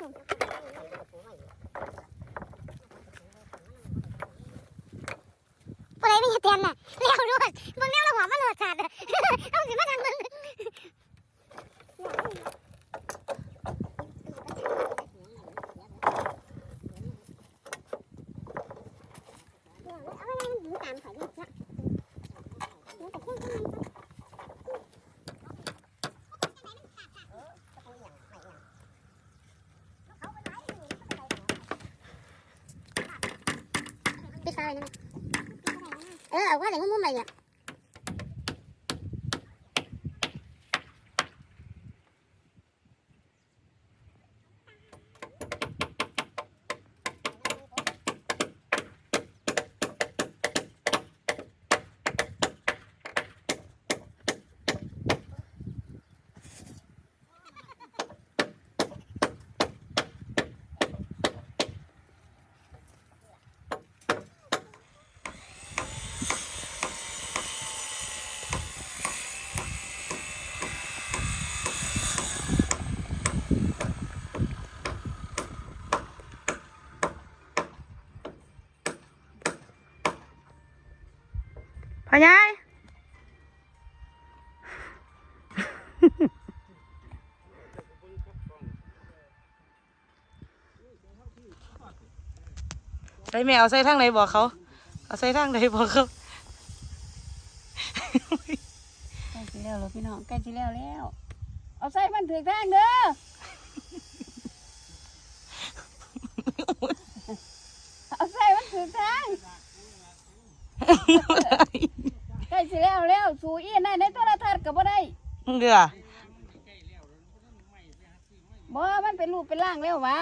ปไรไม่เห็นเตียนน่ะเลี้ยวรวดมึงเลี้ยวแล้วหัวมันหลอดขาดเอาสิมาทางมึงเอาอะไรมันถึงตามเขาด้วย ปิดไฟไว้นั่นน่ะเออเอาว่าแต่งุ้มๆไปเนี่ย พ่อยายใส่แม่เอาใส่ทางไหนบอกเขา เอาใส่ทางไหนบอกเขาใกล้สิแล้วแล้วพี่น้องใกล้สิแล้วแล้ว เอาใส่มันถือทางเด้อเอาใส่มันถือทางใกล้สิแล้วแล้ว สู่อีนั่นในโทรทัศน์ก็บ่ได้เดือบ่มันเป็นรูปเป็นร่างแล้ววะ